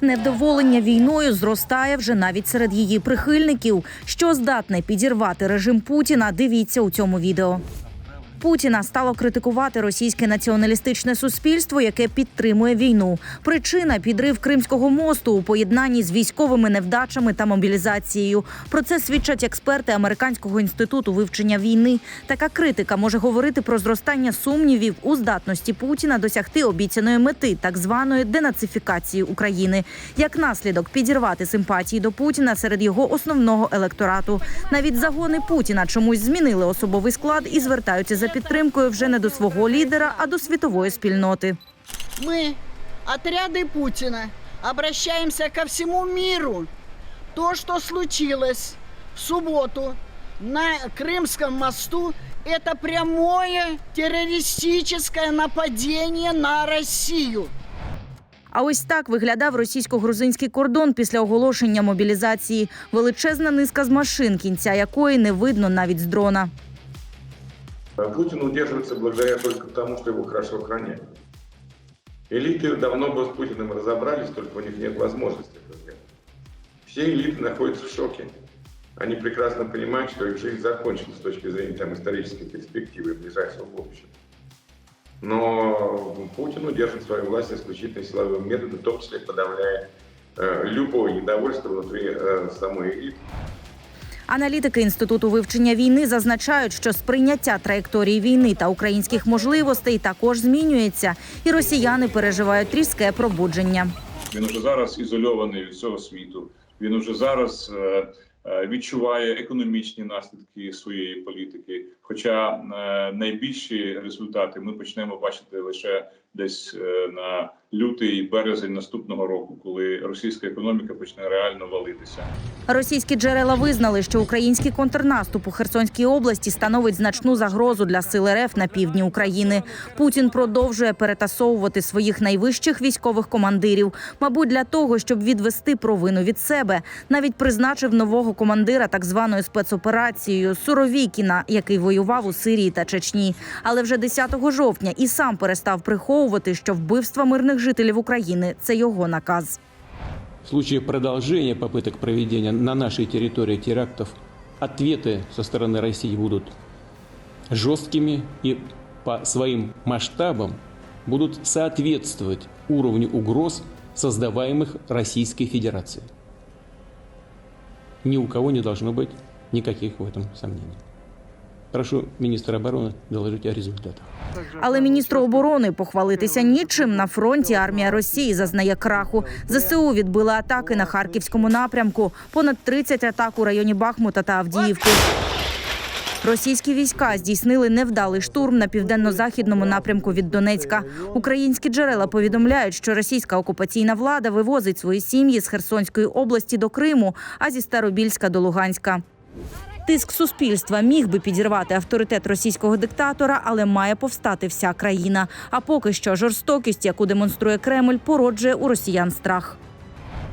Невдоволення війною зростає вже навіть серед її прихильників. Що здатне підірвати режим Путіна? Дивіться у цьому відео. Путіна стало критикувати російське націоналістичне суспільство, яке підтримує війну. Причина підрив Кримського мосту у поєднанні з військовими невдачами та мобілізацією. Про це свідчать експерти Американського інституту вивчення війни. Така критика може говорити про зростання сумнівів у здатності Путіна досягти обіцяної мети так званої денацифікації України. Як наслідок підірвати симпатії до Путіна серед його основного електорату. Навіть загони Путіна чомусь змінили особовий склад і звертаються за підтримкою вже не до свого лідера, а до світової спільноти. Мы, отряды Путина, обращаемся ко всему миру. То, что случилось в субботу на Крымском мосту, это прямое террористическое нападение на Россию. А ось так виглядав російсько-грузинський кордон після оголошення мобілізації. Величезна низка з машин, кінця якої не видно навіть з дрона. Путин удерживается благодаря только тому, что его хорошо охраняют. Элиты давно бы с Путиным разобрались, только у них нет возможности. Все элиты находятся в шоке. Они прекрасно понимают, что их жизнь закончена с точки зрения там, исторической перспективы ближайшего будущего. Но Путин удерживает свою власть исключительно силовым методом, в том числе подавляя э, любое недовольство внутри э, самой элиты. Аналітики інституту вивчення війни зазначають, що сприйняття траєкторії війни та українських можливостей також змінюється, і росіяни переживають різке пробудження. Він уже зараз ізольований від всього світу. Він уже зараз е, е, відчуває економічні наслідки своєї політики. Хоча е, найбільші результати ми почнемо бачити лише десь е, на лютий березень наступного року, коли російська економіка почне реально валитися. Російські джерела визнали, що український контрнаступ у Херсонській області становить значну загрозу для сил РФ на півдні України. Путін продовжує перетасовувати своїх найвищих військових командирів, мабуть, для того, щоб відвести провину від себе. Навіть призначив нового командира так званою спецоперацією Суровікіна, який воював у Сирії та Чечні. Але вже 10 жовтня і сам перестав приховувати, що вбивства мирних жителів України це його наказ. В случае продолжения попыток проведения на нашей территории терактов, ответы со стороны России будут жесткими и по своим масштабам будут соответствовать уровню угроз, создаваемых Российской Федерацией. Ни у кого не должно быть никаких в этом сомнений. Прошу министра обороны доложить о результатах. Але міністру оборони похвалитися нічим на фронті армія Росії зазнає краху. ЗСУ відбили атаки на харківському напрямку. Понад 30 атак у районі Бахмута та Авдіївки. Російські війська здійснили невдалий штурм на південно-західному напрямку від Донецька. Українські джерела повідомляють, що російська окупаційна влада вивозить свої сім'ї з Херсонської області до Криму, а зі Старобільська до Луганська. Тиск суспільства міг би підірвати авторитет російського диктатора, але має повстати вся країна. А поки що жорстокість, яку демонструє Кремль, породжує у росіян страх.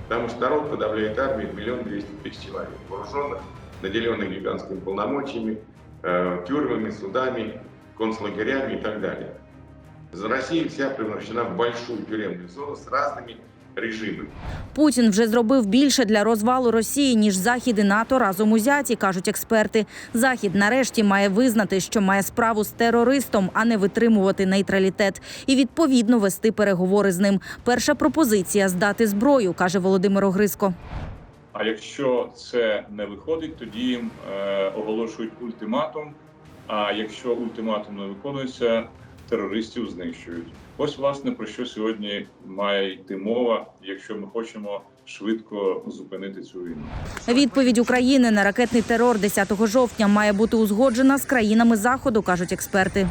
Потому что народ подавляет армию миллион двести тысяч человек, вооруженных, наделенных гигантскими полномочиями, э, тюрьмами, судами, концлагерями и так далее. За Россия вся превращена в большую тюремную зону с разными режимами. Путін вже зробив більше для розвалу Росії ніж Захід і НАТО разом узяті, кажуть експерти. Захід нарешті має визнати, що має справу з терористом, а не витримувати нейтралітет, і відповідно вести переговори з ним. Перша пропозиція здати зброю, каже Володимир Огриско. А якщо це не виходить, тоді їм е, оголошують ультиматум. А якщо ультиматум не виконується, терористів знищують. Ось власне про що сьогодні має йти мова, якщо ми хочемо швидко зупинити цю війну. Відповідь України на ракетний терор 10 жовтня має бути узгоджена з країнами заходу, кажуть експерти.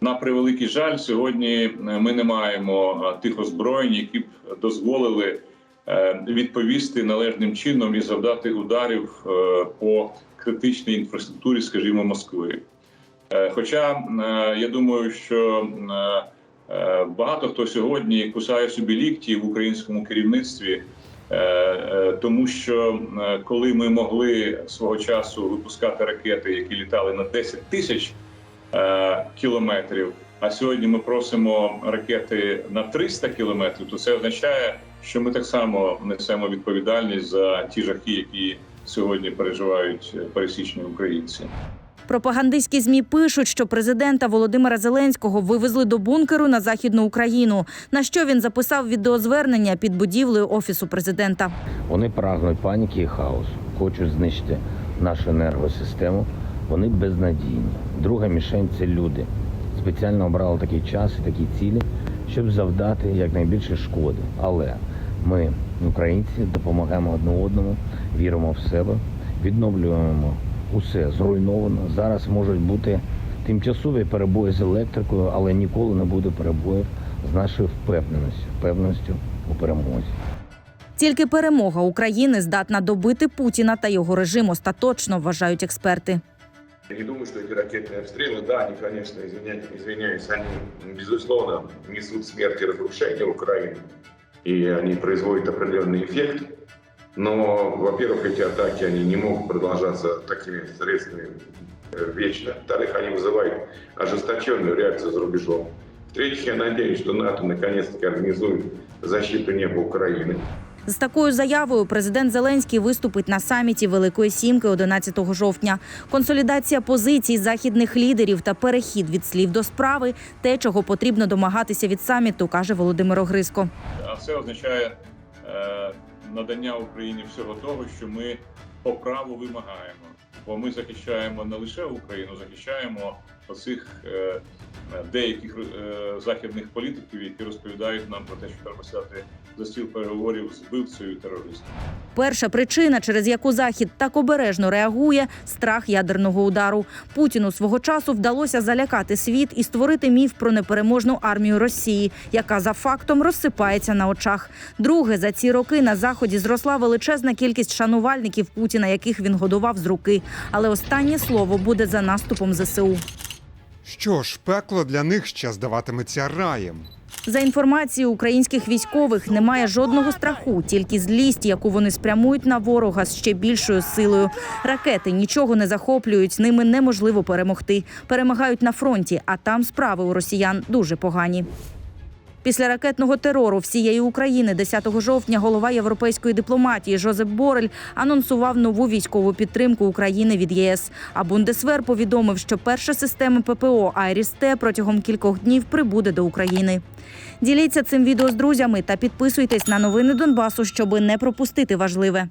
На превеликий жаль, сьогодні е, ми не маємо е, тих озброєнь, які б дозволили е, відповісти належним чином і завдати ударів по критичній інфраструктурі, скажімо, Москви. Е, Хоча е, я думаю, що е, багато хто сьогодні кусає собі лікті в українському керівництві, тому що коли ми могли свого часу випускати ракети, які літали на 10 тисяч кілометрів, а сьогодні ми просимо ракети на 300 кілометрів, то це означає, що ми так само несемо відповідальність за ті жахи, які сьогодні переживають пересічні українці. Пропагандистські змі пишуть, що президента Володимира Зеленського вивезли до бункеру на західну Україну. На що він записав відеозвернення під будівлею офісу президента. Вони прагнуть паніки і хаосу, хочуть знищити нашу енергосистему. Вони безнадійні. Друга мішень це люди. Спеціально обрали такий час і такі цілі, щоб завдати якнайбільше шкоди. Але ми, українці, допомагаємо одне одному, віримо в себе, відновлюємо усе зруйновано. Зараз можуть бути тимчасові перебої з електрикою, але ніколи не буде перебоїв з нашою впевненістю, впевненістю у перемозі. Тільки перемога України здатна добити Путіна та його режим остаточно, вважають експерти. Я не думаю, что эти ракетные обстрелы, да, они, конечно, извиняюсь, извиняюсь, они, безусловно, несут смерть и разрушение Украины, и они производят определенный эффект. Но, во-первых, эти атаки, они не могут продолжаться такими средствами э, вечно. Во-вторых, они вызывают ожесточенную реакцию за рубежом. В-третьих, я надеюсь, что НАТО наконец-таки организует защиту неба Украины. З такою заявою президент Зеленський виступить на саміті Великої Сімки 11 жовтня. Консолідація позицій західних лідерів та перехід від слів до справи те, чого потрібно домагатися від саміту, каже Володимир Огриско. А це означає е, надання Україні всього того, що ми по праву вимагаємо. Бо ми захищаємо не лише Україну, захищаємо оцих е, деяких е, західних політиків, які розповідають нам про те, що треба сідати за стіл переговорів з вбивцею і терористом. Перша причина, через яку Захід так обережно реагує страх ядерного удару. Путіну свого часу вдалося залякати світ і створити міф про непереможну армію Росії, яка за фактом розсипається на очах. Друге, за ці роки на заході зросла величезна кількість шанувальників Путіна, яких він годував з руки. Але останнє слово буде за наступом ЗСУ. Що ж, пекло для них ще здаватиметься раєм. За інформацією українських військових, немає жодного страху, тільки злість, яку вони спрямують на ворога з ще більшою силою. Ракети нічого не захоплюють, ними неможливо перемогти. Перемагають на фронті, а там справи у росіян дуже погані. Після ракетного терору всієї України 10 жовтня голова європейської дипломатії Жозеп Борель анонсував нову військову підтримку України від ЄС. А Бундесвер повідомив, що перша система ППО «Айріс-Т» протягом кількох днів прибуде до України. Діліться цим відео з друзями та підписуйтесь на новини Донбасу, щоби не пропустити важливе.